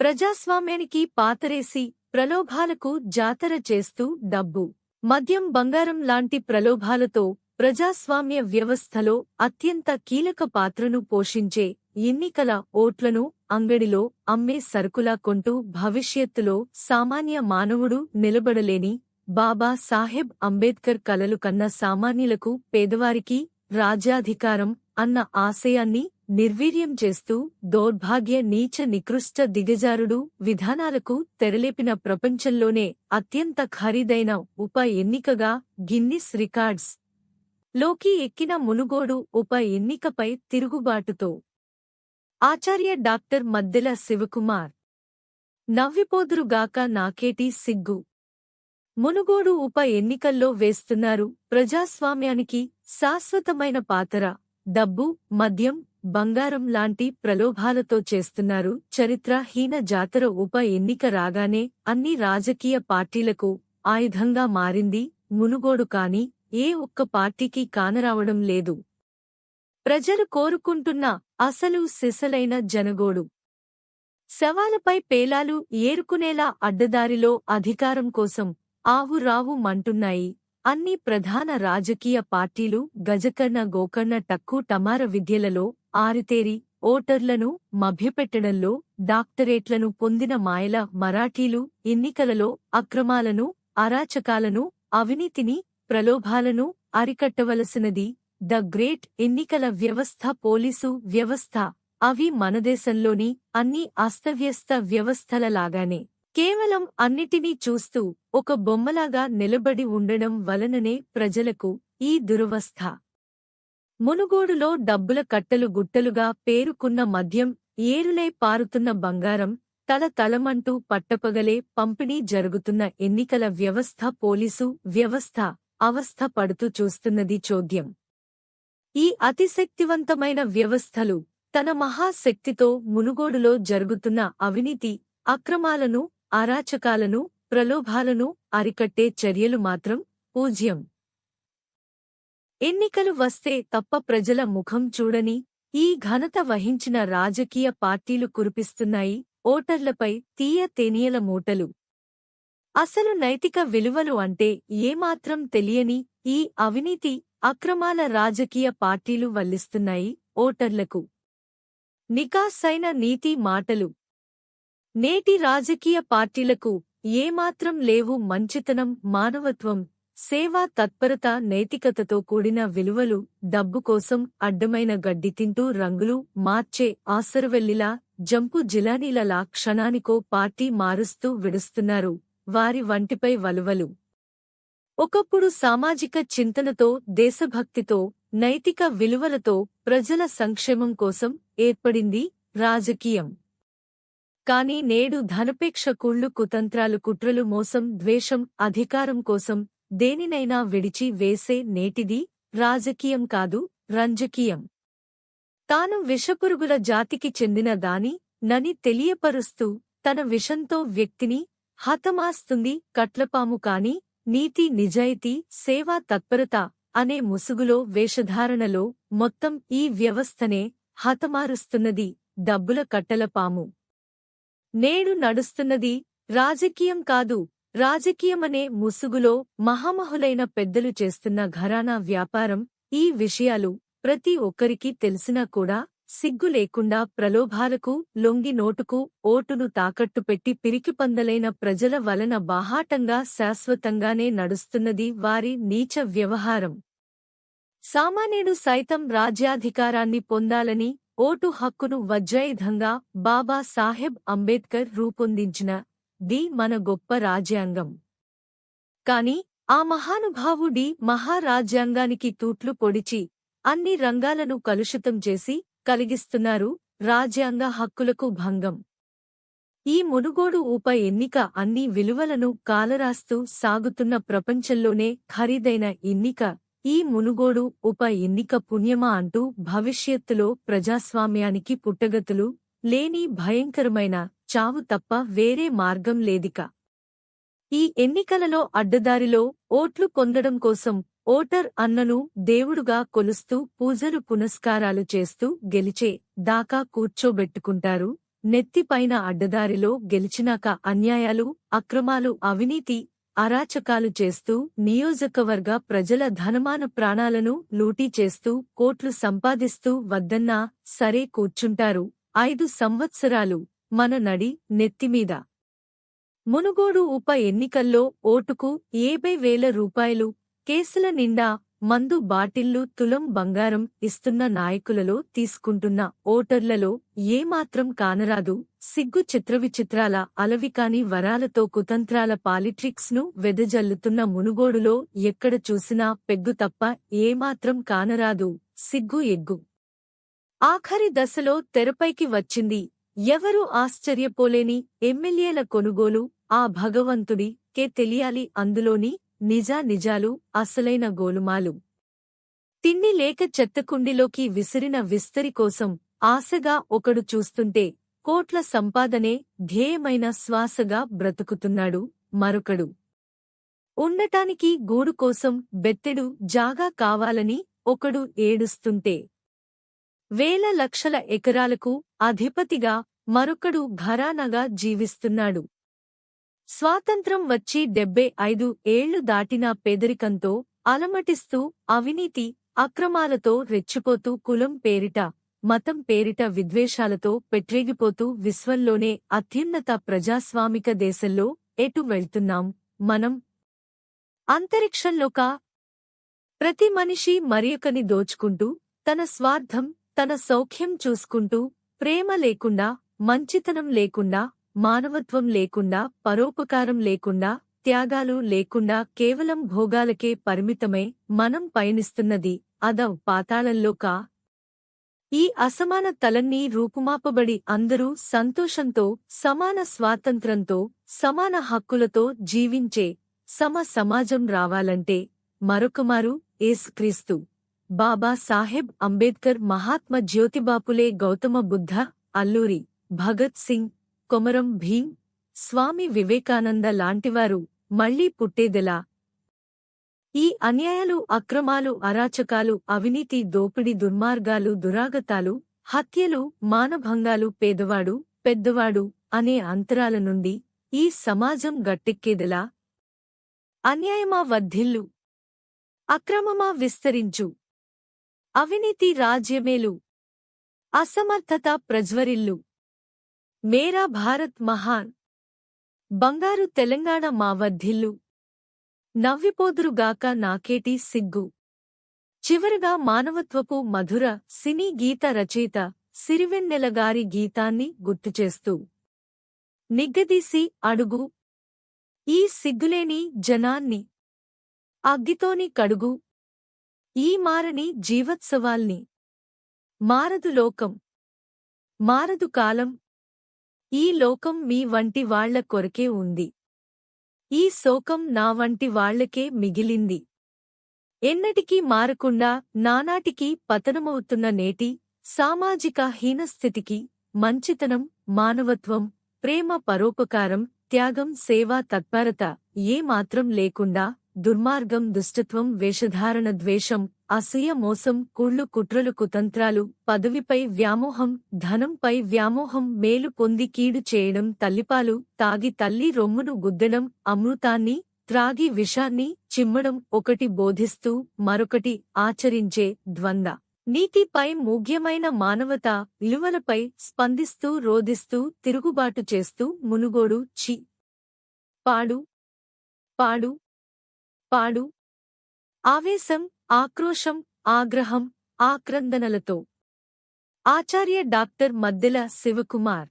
ప్రజాస్వామ్యానికి పాతరేసి ప్రలోభాలకు జాతర చేస్తూ డబ్బు. మద్యం బంగారం లాంటి ప్రలోభాలతో ప్రజాస్వామ్య వ్యవస్థలో అత్యంత కీలక పాత్రను పోషించే ఎన్నికల ఓట్లను అంగడిలో అమ్మే సరుకులా కొంటూ భవిష్యత్తులో సామాన్య మానవుడు నిలబడలేని బాబా సాహెబ్ అంబేద్కర్ కలలు కన్న సామాన్యులకు పేదవారికి రాజ్యాధికారం అన్న ఆశయాన్ని నిర్వీర్యం చేస్తూ దౌర్భాగ్య నీచ నికృష్ట దిగజారుడు విధానాలకు తెరలేపిన ప్రపంచంలోనే అత్యంత ఖరీదైన ఉప ఎన్నికగా గిన్నిస్ రికార్డ్స్లోకి ఎక్కిన మునుగోడు ఉప ఎన్నికపై తిరుగుబాటుతో. ఆచార్య డాక్టర్ మద్దెల శివకుమార్. నవ్విపోదురుగాక నాకేటి సిగ్గు. మునుగోడు ఉప ఎన్నికల్లో వేస్తున్నారు ప్రజాస్వామ్యానికి శాశ్వతమైన పాతర. డబ్బు మద్యం బంగారం లాంటి ప్రలోభాలతో చేస్తున్నారు. చరిత్రహీన జాతర ఉప ఎన్నిక రాగానే అన్ని రాజకీయ పార్టీలకు ఆయుధంగా మారింది. మునుగోడు కాని ఏ ఒక్క పార్టీకి కానరావడం లేదు. ప్రజలు కోరుకుంటున్న అసలు సిసలైన జనగోడు. శవాలపై పేలాలు ఏరుకునేలా అడ్డదారిలో అధికారం కోసం ఆవురావు మంటున్నాయి. అన్ని ప్రధాన రాజకీయ పార్టీలు గజకర్ణ గోకర్ణ టక్కు టమార విద్యలలో ఆరితేరి ఓటర్లను మభ్యపెట్టడంలో డాక్టరేట్లను పొందిన మాయల మరాఠీలు ఎన్నికలలో అక్రమాలను అరాచకాలను అవినీతిని ప్రలోభాలను అరికట్టవలసినది ద గ్రేట్ ఎన్నికల వ్యవస్థ పోలీసు వ్యవస్థ. అవి మనదేశంలోని అన్ని అస్తవ్యస్త వ్యవస్థలలాగానే. కేవలం అన్నిటినీ చూస్తూ ఒక బొమ్మలాగా నిలబడి ఉండడం వలననే ప్రజలకు ఈ దురవస్థ. మునుగోడులో డబ్బుల కట్టలు గుట్టలుగా పేరుకున్న మద్యం ఏరులే పారుతున్న బంగారం తల తలమంటూ పట్టపగలే పంపిణీ జరుగుతున్న ఎన్నికల వ్యవస్థ పోలీసు వ్యవస్థ అవస్థ పడుతూ చూస్తున్నది చోద్యం. ఈ అతిశక్తివంతమైన వ్యవస్థలు తన మహాశక్తితో మునుగోడులో జరుగుతున్న అవినీతి అక్రమాలను అరాచకాలను ప్రలోభాలను అరికట్టే చర్యలు మాత్రం పూజ్యం. ఎన్నికలు వస్తే తప్ప ప్రజల ముఖం చూడని ఈ ఘనత వహించిన రాజకీయ పార్టీలు కురిపిస్తున్నాయి ఓటర్లపై తీయ తేనీయల మూటలు. అసలు నైతిక విలువలు అంటే ఏమాత్రం తెలియని ఈ అవినీతి అక్రమాల రాజకీయ పార్టీలు వల్లిస్తున్నాయి ఓటర్లకు. నికాసైన నీతి మాటలు. నేటి రాజకీయ పార్టీలకు ఏమాత్రం లేవు మంచితనం మానవత్వం సేవా తత్పరత నైతికతతో కూడిన విలువలు డబ్బు కోసం అడ్డమైన గడ్డి తింటూ రంగులు మార్చే ఆసరువెల్లిలా జంపు జిలానీలలా క్షణానికో పార్టీ మారుస్తూ విడుస్తున్నారు వారి వంటిపై వలువలు. ఒకప్పుడు సామాజిక చింతనతో దేశభక్తితో నైతిక విలువలతో ప్రజల సంక్షేమం కోసం ఏర్పడింది రాజకీయం. కాని నేడు ధనపేక్ష కుళ్ళు కుతంత్రాలు కుట్రలు మోసం ద్వేషం అధికారం కోసం దేనినైనా విడిచి వేసే నేటిది రాజకీయం కాదు రంజకీయం. తాను విషపురుగుల జాతికి చెందిన దాని నని తెలియపరుస్తూ తన విషంతో వ్యక్తిని హతమాస్తుంది కట్లపాము కాని నీతి నిజాయితీ సేవా తత్పరత అనే ముసుగులో వేషధారణలో మొత్తం ఈ వ్యవస్థనే హతమారుస్తున్నది డబ్బుల కట్టలపాము నేడు నడుస్తున్నది రాజకీయం కాదు రాజకీయమనే ముసుగులో మహామహులైన పెద్దలు చేస్తున్న ఘరానా వ్యాపారం ఈ విషయాలు ప్రతి ఒక్కరికి తెలిసినా కూడా సిగ్గు లేకుండా ప్రలోభాలకు లొంగి నోటుకు ఓటును తాకట్టు పెట్టి పిరికిపందలైన ప్రజల వలన బాహాటంగా శాశ్వతంగానే నడుస్తున్నది వారి నీచ వ్యవహారం. సామాన్యుడు సైతం రాజ్యాధికారాన్ని పొందాలని ఓటు హక్కును వజ్రాయుధంగా బాబా సాహెబ్ అంబేద్కర్ రూపొందించిన ది మన గొప్ప రాజ్యాంగం. కాని ఆ మహానుభావుడి మహారాజ్యాంగానికి తూట్లు పొడిచి అన్ని రంగాలను కలుషితం చేసి కలిగిస్తున్నారు రాజ్యాంగ హక్కులకు భంగం. ఈ మునుగోడు ఉప ఎన్నిక అన్ని విలువలను కాలరాస్తూ సాగుతున్న ప్రపంచంలోనే ఖరీదైన ఎన్నిక ఈ మునుగోడు ఉప ఎన్నిక పుణ్యమా అంటూ భవిష్యత్తులో ప్రజాస్వామ్యానికి పుట్టగతులు లేని భయంకరమైన చావు తప్ప వేరే మార్గం లేదిక. ఈ ఎన్నికలలో అడ్డదారిలో ఓట్లు పొందడం కోసం ఓటర్ అన్నను దేవుడుగా కొలుస్తూ పూజలు పునస్కారాలు చేస్తూ గెలిచే దాకా కూర్చోబెట్టుకుంటారు. నెత్తిపైన అడ్డదారిలో గెలిచినాక అన్యాయాలు అక్రమాలు అవినీతి అరాచకాలు చేస్తూ నియోజకవర్గ ప్రజల ధనమాన ప్రాణాలను లూటీ చేస్తూ కోట్లు సంపాదిస్తూ వద్దన్నా సరే కూర్చుంటారు. ఐదు సంవత్సరాలు మన నడి నెత్తిమీద మునుగోడు ఉప ఎన్నికల్లో ఓటుకు ఏభై వేల రూపాయలు కేసుల నిండా మందు బాటిళ్ళు తులం బంగారం ఇస్తున్న నాయకులలో తీసుకుంటున్న ఓటర్లలో ఏమాత్రం కానరాదు. సిగ్గు చిత్రవిచిత్రాల అలవికాని వరాలతో కుతంత్రాల పాలిట్రిక్స్ను వెదజల్లుతున్న మునుగోడులో ఎక్కడ చూసినా పెగ్గు తప్ప ఏమాత్రం కానరాదు. సిగ్గు ఎగ్గు. ఆఖరి దశలో తెరపైకి వచ్చింది ఎవరూ ఆశ్చర్యపోలేని ఎమ్మెల్యేల కొనుగోలు? ఆ భగవంతుడి కే తెలియాలి అందులోని నిజా నిజాలు అసలైన గోలుమాలు. తిండి లేక చెత్తకుండిలోకి విసిరిన విస్తరి కోసం ఆశగా ఒకడు చూస్తుంటే కోట్ల సంపాదనే ధ్యేయమైన శ్వాసగా బ్రతుకుతున్నాడు మరొకడు. ఉండటానికి గూడు కోసం బెత్తెడు జాగా కావాలని ఒకడు ఏడుస్తుంటే వేల లక్షల ఎకరాలకు అధిపతిగా మరొకడు ఘరానగా జీవిస్తున్నాడు. స్వాతంత్రం వచ్చి డెబ్బై ఐదు ఏళ్ళు దాటిన పేదరికంతో అలమటిస్తూ అవినీతి అక్రమాలతో రెచ్చిపోతూ కులం పేరిట మతం పేరిట విద్వేషాలతో పెట్రేగిపోతూ విశ్వంలోనే అత్యున్నత ప్రజాస్వామిక దేశంలో ఎటు వెళ్తున్నాం మనం? అంతరిక్షంలోకా ప్రతి మనిషి మరియొకని దోచుకుంటూ తన స్వార్థం తన సౌఖ్యం చూసుకుంటూ ప్రేమ లేకుండా మంచితనం లేకుండా మానవత్వం లేకుండా పరోపకారం లేకుండా త్యాగాలు లేకుండా కేవలం భోగాలకే పరిమితమై మనం పయనిస్తున్నది అదవ్ పాతాళంలోకా. ఈ అసమాన తలన్నీ రూపుమాపబడి అందరూ సంతోషంతో సమాన స్వాతంత్రంతో సమాన హక్కులతో జీవించే సమ సమాజం రావాలంటే మరొకమారు ఏసుక్రీస్తు బాబా సాహెబ్ అంబేద్కర్ మహాత్మ జ్యోతిబాపులే గౌతమ బుద్ధ అల్లూరి భగత్ సింగ్ కొమరం భీం స్వామి వివేకానంద లాంటివారు మళ్ళీ పుట్టేదెలా? ఈ అన్యాయాలు అక్రమాలు అరాచకాలు అవినీతి దోపిడి దుర్మార్గాలు దురాగతాలు హత్యలు మానభంగాలు పేదవాడు పెద్దవాడు అనే అంతరాల నుండి ఈ సమాజం గట్టెక్కేదెలా? అన్యాయమా వర్ధిల్లు అక్రమమా విస్తరించు? అవినీతి రాజ్యమేలు. అసమర్థత ప్రజ్వరిల్లు. మేరా భారత్ మహాన్. బంగారు తెలంగాణ మా వర్ధిల్లు నవ్విపోదురుగాక నాకేటి సిగ్గు. చివరగా మానవత్వపు మధుర సినీ గీత రచయిత సిరివెన్నెలగారి గీతాన్ని గుర్తుచేస్తూ. నిగ్గదీసి అడుగు. ఈ సిగ్గులేని జనాన్ని. అగ్గితోని కడుగు. ఈ మారని జీవత్సవాల్ని. మారదు లోకం. మారదు కాలం. ఈ లోకం మీ వంటి వాళ్ళ కొరకే ఉంది. ఈ శోకం నా వంటి వాళ్ళకే మిగిలింది. ఎన్నటికీ మారకుండా నానాటికీ పతనమవుతున్న నేటి సామాజిక హీనస్థితికి మంచితనం మానవత్వం ప్రేమ పరోపకారం త్యాగం సేవా తత్పరత ఏమాత్రం లేకుండా దుర్మార్గం దుష్టత్వం వేషధారణ ద్వేషం అసూయ మోసం కుళ్ళు కుట్రలు కుతంత్రాలు పదవిపై వ్యామోహం ధనంపై వ్యామోహం మేలు పొంది కీడు చేయడం తల్లిపాలు తాగి తల్లి రొమ్మును గుద్దడం అమృతాన్ని త్రాగి విషాన్ని చిమ్మడం ఒకటి బోధిస్తూ మరొకటి ఆచరించే ద్వంద్వ నీతిపై ముఖ్యమైన మానవత విలువలపై స్పందిస్తూ రోధిస్తూ తిరుగుబాటు చేస్తూ మునుగోడు చి. పాడు. పాడు. పాడు. ఆవేశం ఆక్రోశం ఆగ్రహం ఆక్రందనలతో. ఆచార్య డాక్టర్ మద్దెల శివకుమార్.